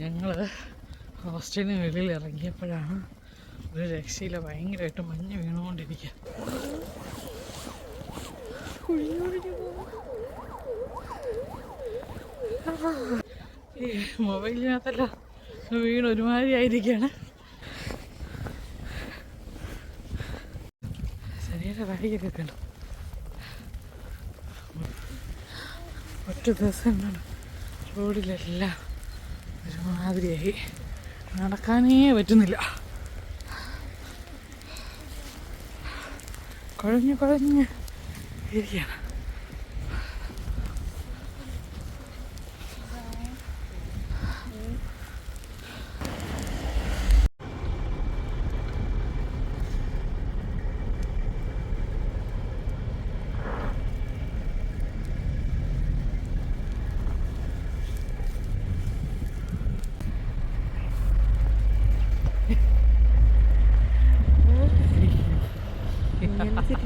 ഞങ്ങൾ ഹോസ്റ്റലിന് വെളിയിൽ ഇറങ്ങിയപ്പോഴാണ് ഒരു രക്ഷയില്ല ഭയങ്കരമായിട്ട് മഞ്ഞ് വീണുകൊണ്ടിരിക്കുക. ഈ മൊബൈലിനകത്തല്ല വീണ് ഒരുമാതിരി ആയിരിക്കുകയാണ് ശരീര വഴിയൊക്കെ കണ്ടു. ഒറ്റ ദിവസം റോഡിലെല്ലാം ഒരുമാതിരിയായി നടക്കാനേ പറ്റുന്നില്ല. കുഴഞ്ഞ് കുഴഞ്ഞ് ഇരിക്കുകയാണ്.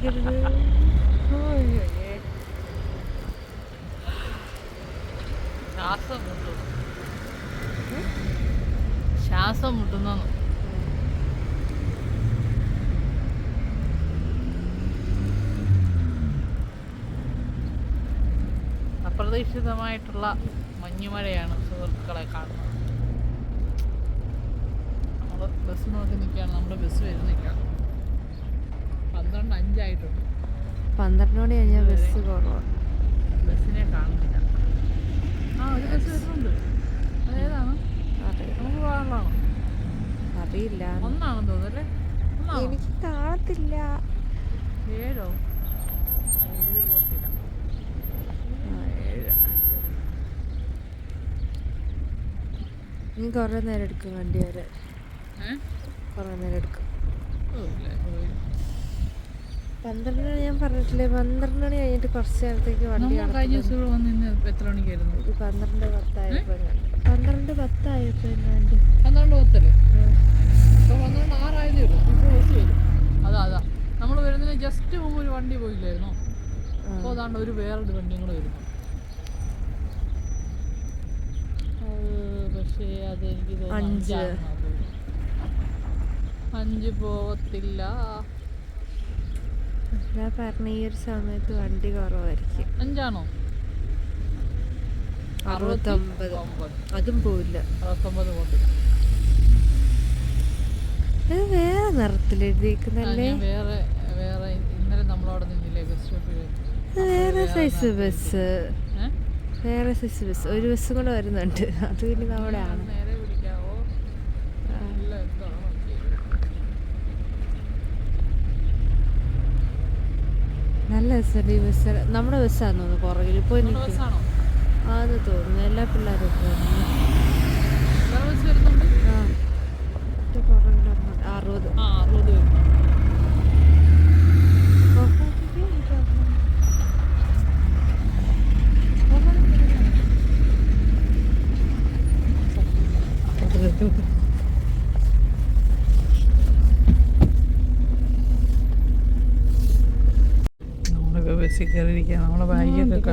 ചിരിക്കരുത് ശ്വാസം മുട്ടുന്നു. ശ്വാസം മുട്ടുന്നു അപ്രതീക്ഷിതമായിട്ടുള്ള മഞ്ഞുമഴയാണ് സുഹൃത്തുക്കളെ കാണുന്നത്. നമ്മൾ ബസ് നോക്കി നിൽക്കുകയാണ്. നമ്മുടെ ബസ് വരുന്നില്ല. പന്ത്രണ്ട് അഞ്ചായിട്ടുണ്ട്. പന്ത്രണ്ട് മണി കഴിഞ്ഞാൽ ബസ് കുറവാണ് ബസ്സിനെ കാണുന്നില്ല. ആ ഒരു ബസ് വരുന്നുണ്ട്. അതേതാണ്? നമുക്ക് പോകാനുള്ളതാണോ അറിയില്ല. ഒന്നാണെന്ന് തോന്നുന്നു അല്ലേ? ഒന്നാണോ? എനിക്ക് കാണത്തില്ല. ഏഴോ? ഏഴ് പോത്തില്ല. ഇനി കുറേ നേരം എടുക്കും വണ്ടി വരെ. കുറേ നേരം എടുക്കും. പന്ത്രണ്ട് മണി ഞാൻ പറഞ്ഞിട്ടില്ലേ? പന്ത്രണ്ട് മണി കഴിഞ്ഞിട്ട് കുറച്ച് നേരത്തേക്ക് വണ്ടി കഴിഞ്ഞ. ദിവസം ഇവിടെ വന്ന് ഇന്ന് എത്ര മണിക്കായിരുന്നു? ഒരു പന്ത്രണ്ട് പത്തായപ്പോ പന്ത്രണ്ട് പത്തായപ്പോ എങ്ങാണ്ട് പന്ത്രണ്ട് പത്തല്ലേ? ഇപ്പൊ പന്ത്രണ്ട് ആറായതേ ഉള്ളൂ. ഇപ്പോൾ ബസ് വരും. അതാ അതാ. നമ്മൾ വരുന്നതിന് ജസ്റ്റ് മുമ്പ് ഒരു വണ്ടി പോയില്ലായിരുന്നോ? അപ്പോൾ അതാണ്ട് ഒരു വേറൊരു വണ്ടിയും കൂടെ വരുന്നു. പക്ഷേ അത് എനിക്ക് അഞ്ച്. അഞ്ച് പോവത്തില്ല. ഞാൻ പറഞ്ഞ ഈ ഒരു സമയത്ത് വണ്ടി കുറവായിരിക്കും. അഞ്ചാണോ? അറുപത്തൊമ്പത്. അതും പോവില്ല അറുപത്തൊമ്പത് ഇത് വേറെ നിറത്തിൽ വേറെ വേറെ ഇന്നലെ നമ്മളവിടെ നിന്നില്ലേ ബസ് സ്റ്റോപ്പിൽ വേറെ സൈസ് ബസ് വേറെ സൈസ് ബസ് ഒരു ബസ് കൂടെ വരുന്നുണ്ട്. അത് പിന്നെ നമ്മുടെ ആണ് നേരെ പിടിക്കാവോ ഇല്ല എന്താണ് നല്ല ബസ്സുണ്ട് ഈ ബസ് നമ്മുടെ ബസ്സാന്ന് തോന്നുന്നു പുറകിൽ പോയി എനിക്ക് ബസ്സാണോ? ആന്ന് തോന്നുന്നു. എല്ലാ പിള്ളേരും Thank you. ആ. അറുപത്. അറുപത് ബസ്സിൽ കയറിയിരിക്കുക നമ്മളെ ബാഗൊക്കെ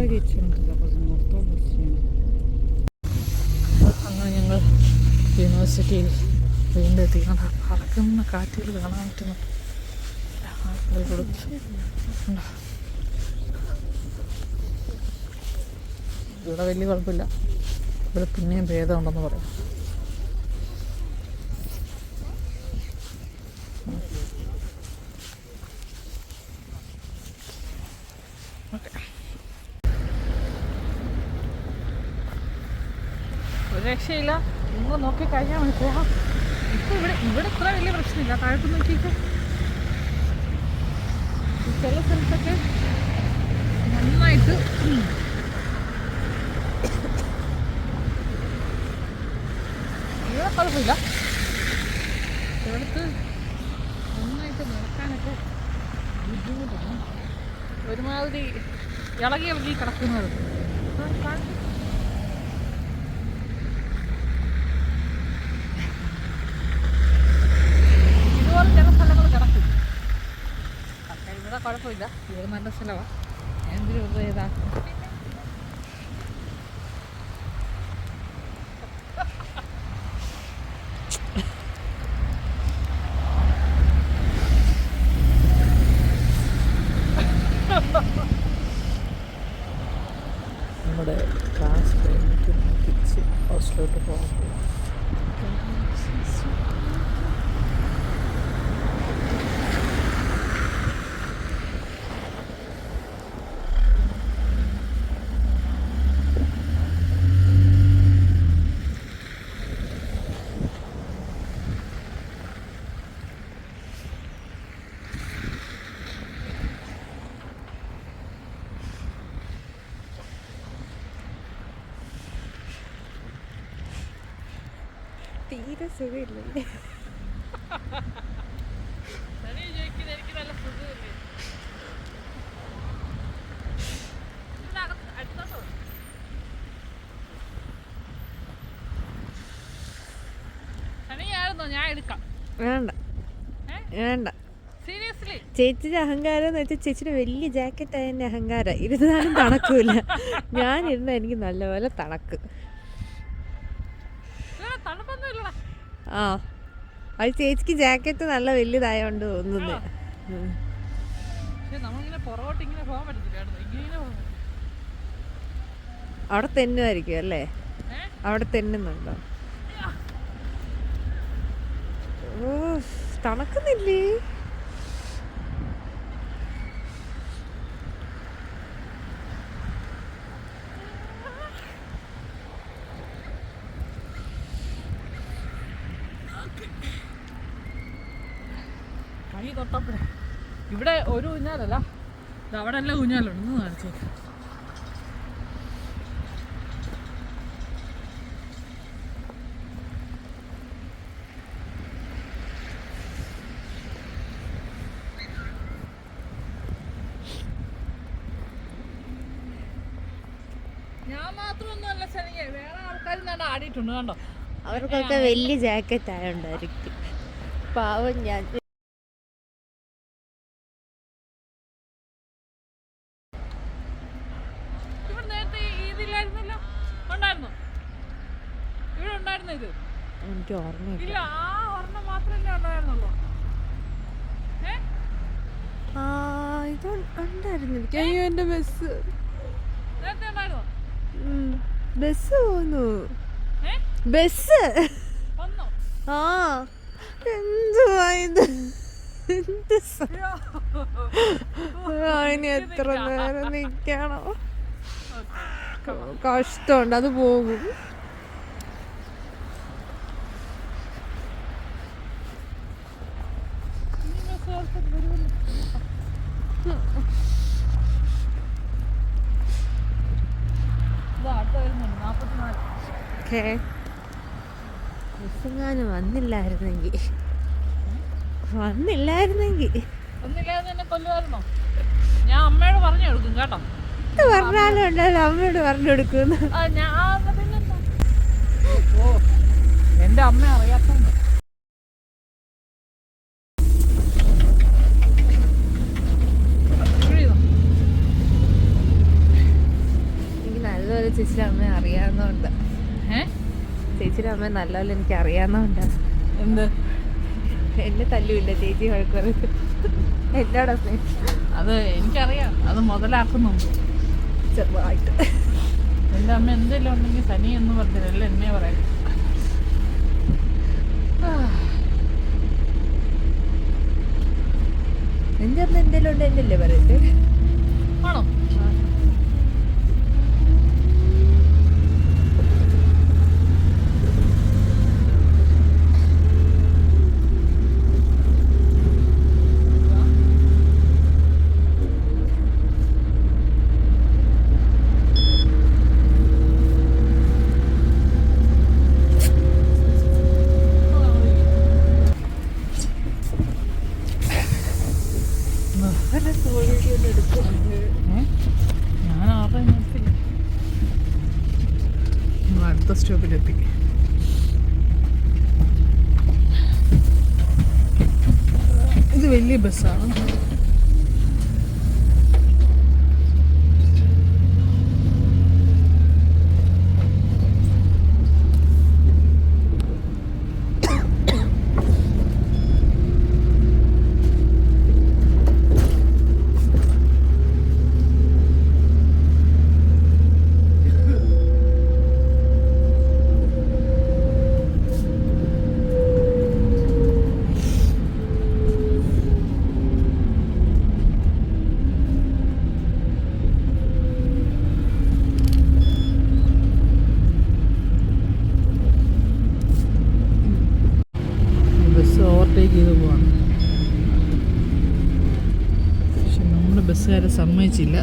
അങ്ങനെ ഞങ്ങൾ യൂണിവേഴ്സിറ്റിയിൽ വീണ്ടും എത്തിക്കണം പറക്കുന്ന കാറ്റിൽ കാണാൻ പറ്റുന്നുണ്ട്? ഇവിടെ വലിയ കുഴപ്പമില്ല. ഇവിടെ പിന്നെയും ഭേദമുണ്ടെന്ന് പറയാം. രക്ഷയില്ല. നിങ്ങൾ നോക്കി കഴിഞ്ഞാൽ മനസ്സിലാവും ഇപ്പം ഇവിടെ ഇവിടെ ഇത്ര വലിയ പ്രശ്നമില്ല. താഴത്ത് നോക്കിയിട്ട് ചില സ്ഥലത്തൊക്കെ നന്നായിട്ട് ഇവിടെ കുഴപ്പമില്ല. ഇവിടുത്ത് നന്നായിട്ട് നടക്കാനൊക്കെ ബുദ്ധിമുട്ടാണ്. ഒരുമാതിരി ഇളകി ഇളകി കിടക്കുന്നത്. കാണിച്ച്. ഇതാ ഇത് നല്ല സ്ഥലമാണ് എന്തൊരു ഇതാ. നമ്മുടെ ക്ലാസ് കഴിഞ്ഞിട്ട് തിരിച്ച് ഹോസ്റ്റലോട്ട് പോകാൻ പോകും സുഖമില്ലേ? ഞാൻ എടുക്കാം. വേണ്ട. വേണ്ട. സീരിയസ്ലി? ചേച്ചിയുടെ അഹങ്കാരം എന്ന് വെച്ചാൽ ചേച്ചിയുടെ വലിയ ജാക്കറ്റ് ആയ അഹങ്കാരം. ഇരുന്നാലും തണക്കൂല. ഞാൻ ഇരുന്ന എനിക്ക് നല്ലപോലെ തണക്ക്. ആ. അത് ചേച്ചിക്ക് ജാക്കറ്റ് നല്ല വലുതായോണ്ട് തോന്നുന്നു. അവിടെ തെന്നുമായിരിക്കും അല്ലേ? അവിടെ തെന്നുന്നുണ്ടോ? ഓ തണുക്കുന്നില്ലേ? കൈ തൊട്ടപ്പോഴേ. ഇവിടെ ഒരു ഊഞ്ഞാലല്ല അവിടെ എല്ലാം ഊഞ്ഞാലുണ്ട് ഒന്ന് കാണിച്ചു ഞാൻ മാത്രമൊന്നുമല്ല ശനിയെ. വേറെ ആൾക്കാരും തന്നെ ആടിയിട്ടുണ്ട് കണ്ടോ? അവർക്കൊക്കെ വലിയ ജാക്കറ്റ് ആയോണ്ടായിരിക്കും. പാവം ഞാൻ. എനിക്ക് ഓർമ്മയില്ല. ആ ഇത് ഉണ്ടായിരുന്നു എനിക്ക്. അയ്യോ ബസ്. ബസ് പോന്നു. ബസ്. ആ എന്തുവാ ഇത്? ഇനി എത്ര നേരം നിൽക്കണോ കഷ്ടമുണ്ട് അത് പോകും. Okay. ബസ്സെങ്ങാനും വന്നില്ലായിരുന്നെങ്കിൽ വന്നില്ലായിരുന്നെങ്കിൽ ഒന്നില്ലാതെ എന്നെ കൊല്ലുമായിരുന്നോ ഞാൻ അമ്മയോട് പറഞ്ഞു കൊടുക്കും കേട്ടോ. ഇത് പറഞ്ഞാലും ഉണ്ടല്ലോ അമ്മയോട് പറഞ്ഞു കൊടുക്കുന്നു ആ ഞാൻ ആ, എന്നാ പിന്നെന്താ? ഓ എന്റെ അമ്മ അറിയാത്തോണ്ട്? എനിക്ക് നല്ലപോലെ ചേച്ചിയുടെ ചേച്ചിയുടെ അമ്മ നല്ലപോലെ എനിക്ക് അറിയാവുന്നതുകൊണ്ട് എന്ത്? എന്നെ തല്ലുമില്ല ചേച്ചി വഴക്കുറത് എന്നോടാ സ്നേഹം? അത് എനിക്കറിയാം. അത് മുതലാക്കുന്നുണ്ട് ചെറുതായിട്ട്. എന്റെ അമ്മ എന്തെല്ലാം ഉണ്ടെങ്കിൽ സനി എന്ന് പറഞ്ഞില്ല എന്നെ പറയാം. എന്റെ അമ്മ എന്തെങ്കിലും ഉണ്ട് എന്നല്ലേ പറയട്ടെ ആണോ? ഞാൻ ആരുടെ നിർത്തില്ല നമ്മൾ അടുത്ത സ്റ്റോപ്പിലെത്തി ഇത് വലിയ ബസ്സാണ് സമ്മതിച്ചില്ല.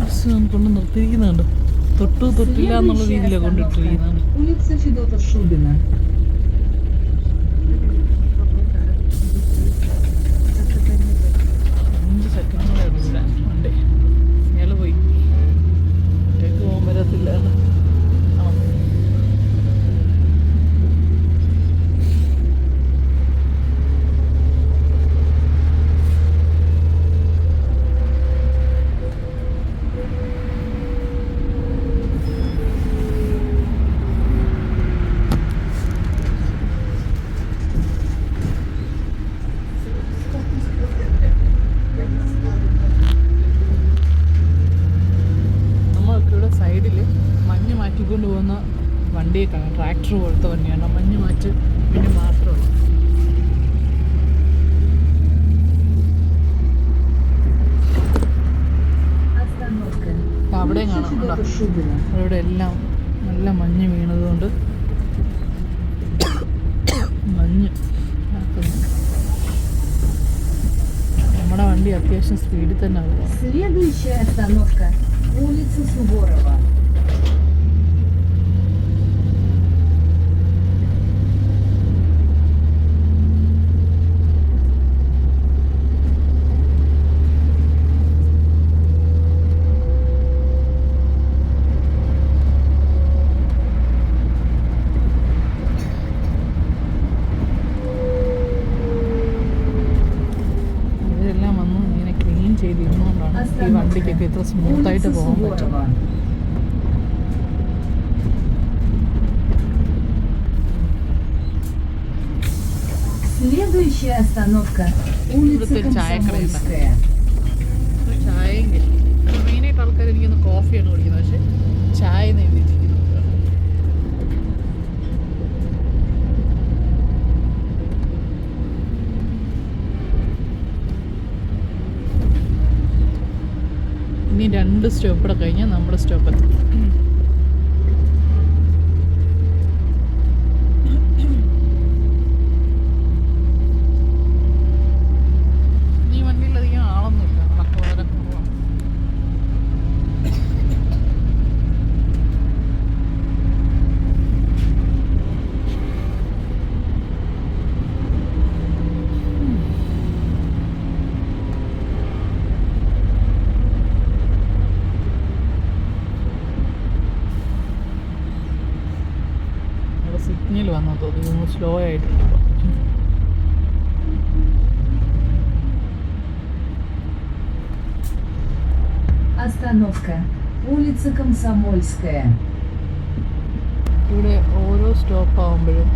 ബസ് കൊണ്ട് നിർത്തിയിരിക്കുന്നുണ്ട്. തൊട്ടു തൊട്ടില്ല എന്നുള്ള രീതിയിലാണ് കൊണ്ടിട്ടിരിക്കുന്നത്. നല്ല മഞ്ഞ് വീണതുകൊണ്ട് മഞ്ഞ്. നമ്മുടെ വണ്ടി അത്യാവശ്യം സ്പീഡിൽ തന്നെ പോകും കൂട്ടായിട്ട് പോകാൻ പറ്റും. Следующая остановка улица Комсомольская. ചായ മെയിനായിട്ട് ആൾക്കാർ എനിക്കൊന്ന് കോഫിയാണ് കുടിക്കുന്നത്. പക്ഷെ ചായ ഇനി രണ്ട് സ്റ്റോപ്പ് കൂടെ കഴിഞ്ഞാൽ നമ്മുടെ സ്റ്റോപ്പ് എത്തും ഈ വണ്ടിയിൽ അധികം ആളൊന്നുമില്ല അതൊക്കെ വളരെ കുറവാണ് അവിടെ സിഗ്നൽ വന്നു തോന്നുന്നു സ്ലോ ആയിട്ടുണ്ട് ഇപ്പോൾ Остановка. Улица Комсомольская. ഇവിടെ ഓരോ സ്റ്റോപ്പ് ആകുമ്പോഴും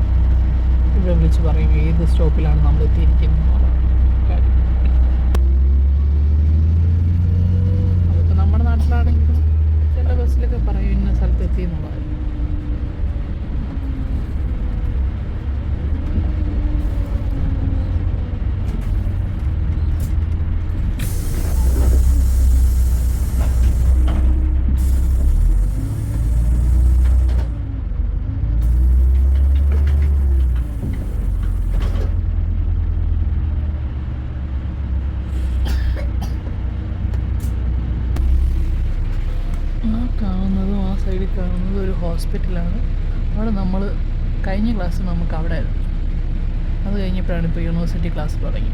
ഇവിടെ വിളിച്ച് പറയും ഏത് സ്റ്റോപ്പിലാണ് നമ്മൾ എത്തിയിരിക്കുന്നത് എന്നുള്ള കാര്യം. അതിപ്പോൾ നമ്മുടെ നാട്ടിലാണെങ്കിലും യൂണിവേഴ്സിറ്റി ക്ലാസ് തുടങ്ങി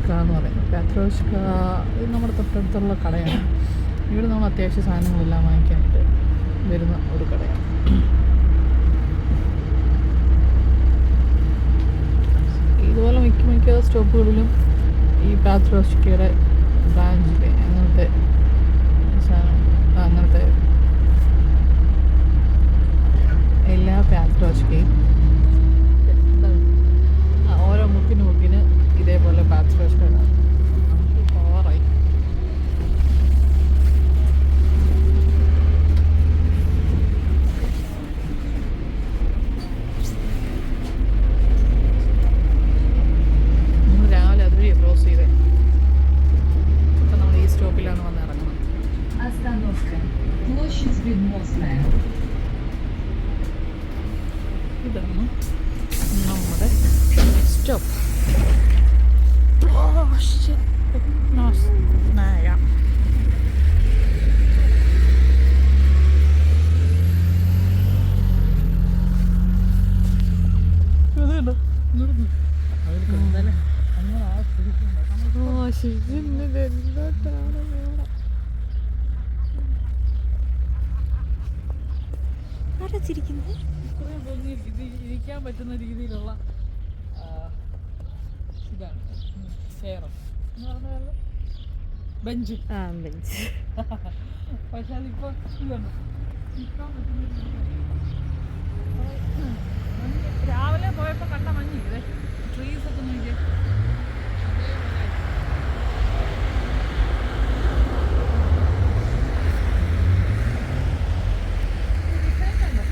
പാത്രോഷ്ക എന്ന് പറയുന്നത് പെട്രോഷ്ക ഇത് നമ്മുടെ തൊട്ടടുത്തുള്ള കടയാണ്. ഇവിടെ നമ്മൾ അത്യാവശ്യ സാധനങ്ങളെല്ലാം വാങ്ങിക്കാനായിട്ട് വരുന്ന ഒരു കടയാണ്. ഇതുപോലെ മിക്ക മിക്ക സ്റ്റോപ്പുകളിലും ഈ പാത്രോഷ്കയുടെ ബ്രാഞ്ചിൽ അങ്ങനെ ഇതാണ് നമ്മുടെ സ്റ്റോപ്പ് നായ ഇതുണ്ട്. ഇങ്ങോട്ട് അവർക്ക് എന്തായാലും അങ്ങനെ ആ പിടിക്കണ്ട. നമ്മൾ ഓ ശരി എന്തോട്ടാണ് ആരാ ചിരിക്കുന്നത് ഇത്രയും പൊങ്ങി ഇത് ഇരിക്കാൻ പറ്റുന്ന രീതിയിലുള്ള ആ, ഇതാണ് ചെയറും എന്ന് പറഞ്ഞാൽ ബെഞ്ച്. ആ ബെഞ്ച്. പക്ഷെ രീതിയിലുള്ള. മഞ്ഞ്. രാവിലെ പോയപ്പോൾ കണ്ട മഞ്ഞ്. ട്രീസ് ഒക്കെ നോക്കിയേ അതേപോലെ ഇത് design കണ്ടോ?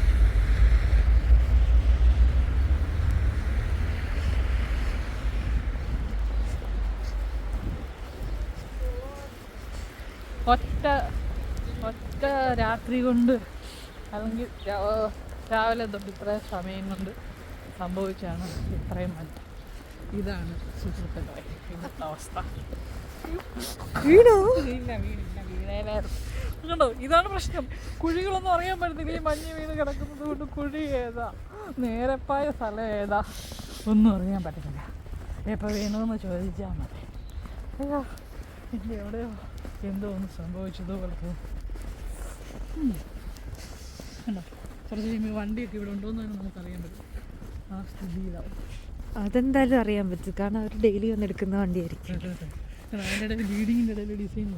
ഒറ്റ ഒറ്റ രാത്രി കൊണ്ട് അല്ലെങ്കിൽ രാവിലെ തൊട്ട് ഇത്ര സമയം കൊണ്ട് സംഭവിച്ചാണ് ഇത്രയും മാറ്റം ഇതാണ് സുഹൃത്തുക്കളെ ഇന്നത്തെ അവസ്ഥ. വീണോ? വീണില്ല വീണില്ല വീണേനായിരുന്നു കണ്ടോ ഇതാണ് പ്രശ്നം. കുഴികളൊന്നും അറിയാൻ പറ്റുന്നില്ല ഈ മഞ്ഞ് വീണ് കിടക്കുന്നത് കൊണ്ട് കുഴി ഏതാ? നേരപ്പായ സ്ഥലം ഏതാ? ഒന്നും അറിയാൻ പറ്റുന്നില്ല എപ്പോൾ വീണതെന്ന് ചോദിച്ചാൽ മതി. അയ്യോ എന്റെ എവിടെയോ എന്തോ ഒന്ന് സംഭവിച്ചതുപോലെ. കണ്ടോ? കുറച്ച് കഴിയുമ്പോൾ വണ്ടിയൊക്കെ ഇവിടെ ഉണ്ടോ എന്ന് നമുക്ക് അറിയാൻ പറ്റും. ആ സ്ഥിതിയിലാവും. അതെന്തായാലും അറിയാൻ പറ്റും. കാരണം അവർ ഡെയിലി വന്ന് എടുക്കുന്ന വണ്ടിയായിരിക്കും. അതിന്റെ ഇടയിൽ ലീഡിങ്ങിന്റെ ഇടയിൽ ഡിസൈൻ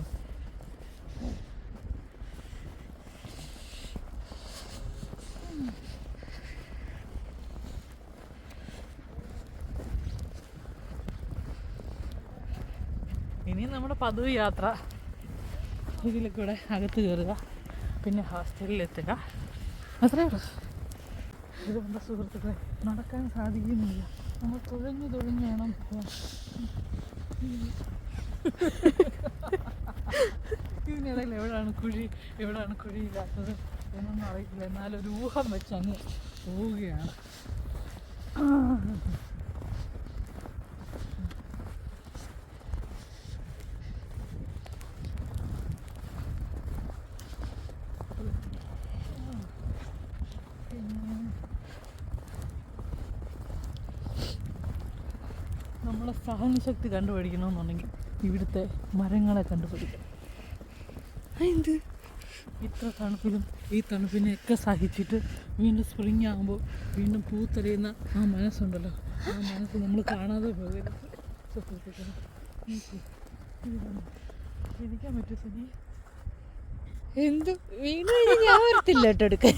ഇനി നമ്മുടെ പതിവ് യാത്ര. ഇതിൽ കൂടെ അകത്ത് കയറുക. പിന്നെ ഹോസ്റ്റലിൽ എത്തുക. അത്രേ ഉള്ളൂ. ഇതുകൊണ്ട് സുഹൃത്തുക്കളെ നടക്കാൻ സാധിക്കുന്നില്ല. നമ്മൾ തുഴഞ്ഞു തുഴഞ്ഞു വേണം പോകാൻ ഇതിനിടയിൽ എവിടെയാണ് കുഴി എവിടെയാണ് കുഴിയില്ലാത്തത് എന്നൊന്നും അറിയില്ല. എന്നാലൊരു ഊഹം വെച്ച് അങ്ങ് പോവുകയാണ് നമ്മളെ സഹനശക്തി കണ്ടുപിടിക്കണമെന്നുണ്ടെങ്കിൽ ഇവിടുത്തെ മരങ്ങളെ കണ്ടുപിടിക്കണം. എന്ത് ഇത്ര തണുപ്പിലും ഈ തണുപ്പിനെയൊക്കെ സഹിച്ചിട്ട് വീണ്ടും സ്പ്രിങ് ആകുമ്പോൾ വീണ്ടും പൂത്തെറിയുന്ന ആ മനസ്സുണ്ടല്ലോ. ആ മനസ്സ് നമ്മൾ കാണാതെ പോകരുത്? ഇരിക്കാൻ പറ്റും സജി എന്ത്? വീണ് ഞാൻ വരത്തില്ല കേട്ടോ എടുക്കാൻ.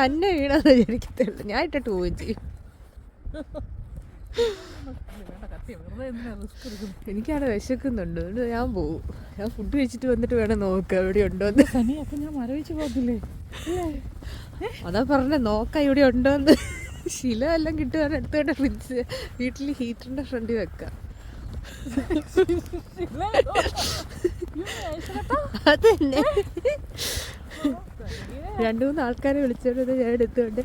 തന്നെ വീണെന്ന് വിചാരിക്കത്തുള്ളൂ ഞാൻ ഇട്ടിട്ട് പോവുകയും ചെയ്യും. എനിക്കവിടെ വിശക്കുന്നുണ്ട്. അതുകൊണ്ട് ഞാൻ പോവും. ഞാൻ ഫുഡ് കഴിച്ചിട്ട് വന്നിട്ട് വേണം നോക്കാം എവിടെ ഉണ്ടോന്ന്. സനി അപ്പം ഞാൻ മരവിച്ച് പോകത്തില്ലേ? അതാ പറഞ്ഞ നോക്ക ഇവിടെ ഉണ്ടോന്ന്. ശില എല്ലാം കിട്ടുവാൻ എടുത്തോണ്ട് ഫ്രിഡ്ജ് വീട്ടിൽ ഹീറ്ററിന്റെ ഫ്രണ്ടിൽ വെക്കാം. അതന്നെ. തന്നെ രണ്ടു മൂന്ന് ആൾക്കാരെ വിളിച്ചോണ്ട് ഞാൻ എടുത്തോണ്ട്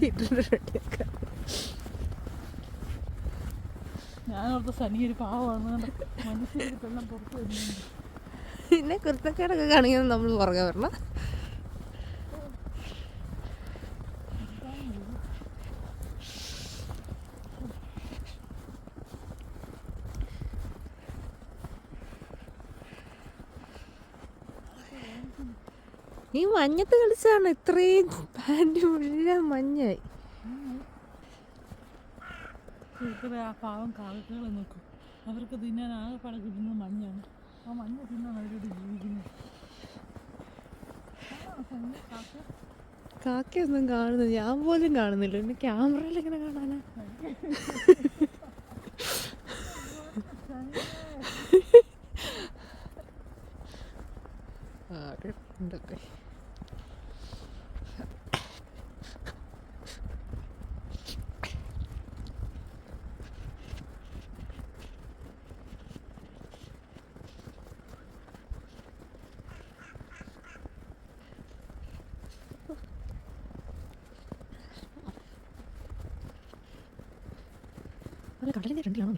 ഹീറ്ററിന്റെ ഫ്രണ്ടിൽ വെക്കാം. ഞാനോർത്ത് സനി ഒരു പാവമാണ് മനസ്സിൽ വെള്ളം പുറത്ത് പിന്നെ കുരുത്തക്കേടൊക്കെ കാണിക്കുന്നത് നമ്മൾ പുറകെ വരണം. ഈ മഞ്ഞത്ത് കളിച്ചാണ് ഇത്രയും പാന്റ് മുഴുവൻ മഞ്ഞായി. ഇത്ര ആ പാവം കാക്കകളെ നോക്കും. അവർക്ക് തിന്നാൻ ആകെപ്പാടെ കിട്ടുന്നത് മഞ്ഞാണ്. ആ മഞ്ഞ തിന്നാൻ അവരോട് ജീവിക്കുന്നത് സനി? കാക്കയൊന്നും കാണുന്നില്ല. ഞാൻ പോലും കാണുന്നില്ല. പിന്നെ ക്യാമറയിൽ ഇങ്ങനെ കാണാനാ? ഉണ്ടൊക്കെ.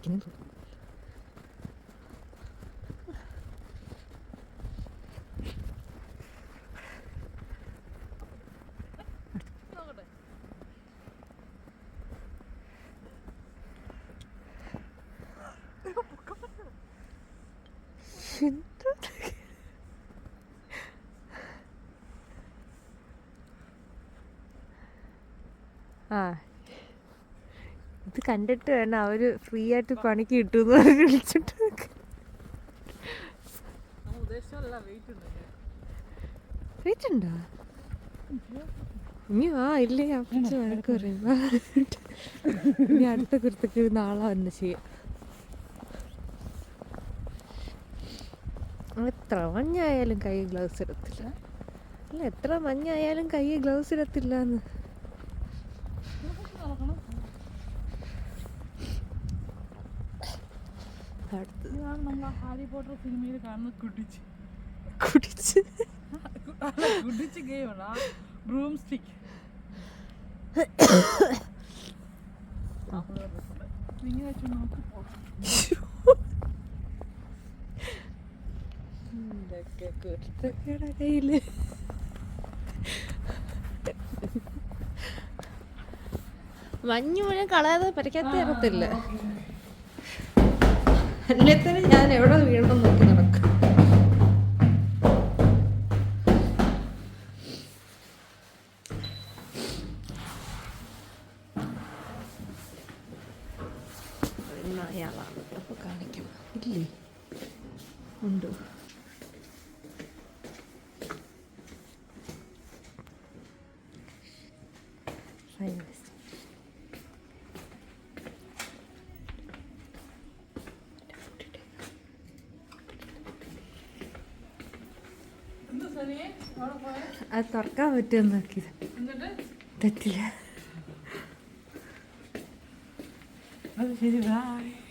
같긴 해도. 진짜 되게 아 കണ്ടിട്ട് വേണം അവർ ഫ്രീ ആയിട്ട് പണിക്ക് കിട്ടുമെന്ന് പറഞ്ഞ് വിളിച്ചിട്ട്. വെയിറ്റ് ഉണ്ട് ഇനി ആ ഇല്ലേ? അപ്പച്ച വഴക്ക് പറയും. ഇനി അടുത്ത കുരുത്തക്ക് നാളെ വന്ന് ചെയ്യാം. എത്ര മഞ്ഞായാലും കൈ ഗ്ലൗസ് ഇടത്തില്ല. അല്ല എത്ര മഞ്ഞായാലും കൈ ഗ്ലൗസ് ഇടത്തില്ല എന്ന് നടക്കണം അടുത്ത് ഇതാണ് നമ്മൾ ഹാരി പോട്ടർ സിനിമയിൽ കാണുന്ന കുടിച്ച്. കുടിച്ച്. കുടിച്ച് ഗെയിമാണ് ബ്രൂം സ്റ്റിക്ക് കയ്യിൽ. മഞ്ഞ് മുഴുവൻ കളയാതെ പരിക്കാത്ത ഇറത്തില്ല അല്ലേ തന്നെ ഞാൻ എവിടെ വീഴണം അത് തുറക്കാൻ പറ്റുമെന്ന് നോക്കിയത്. തെറ്റില്ല. അത് ശരി ബൈ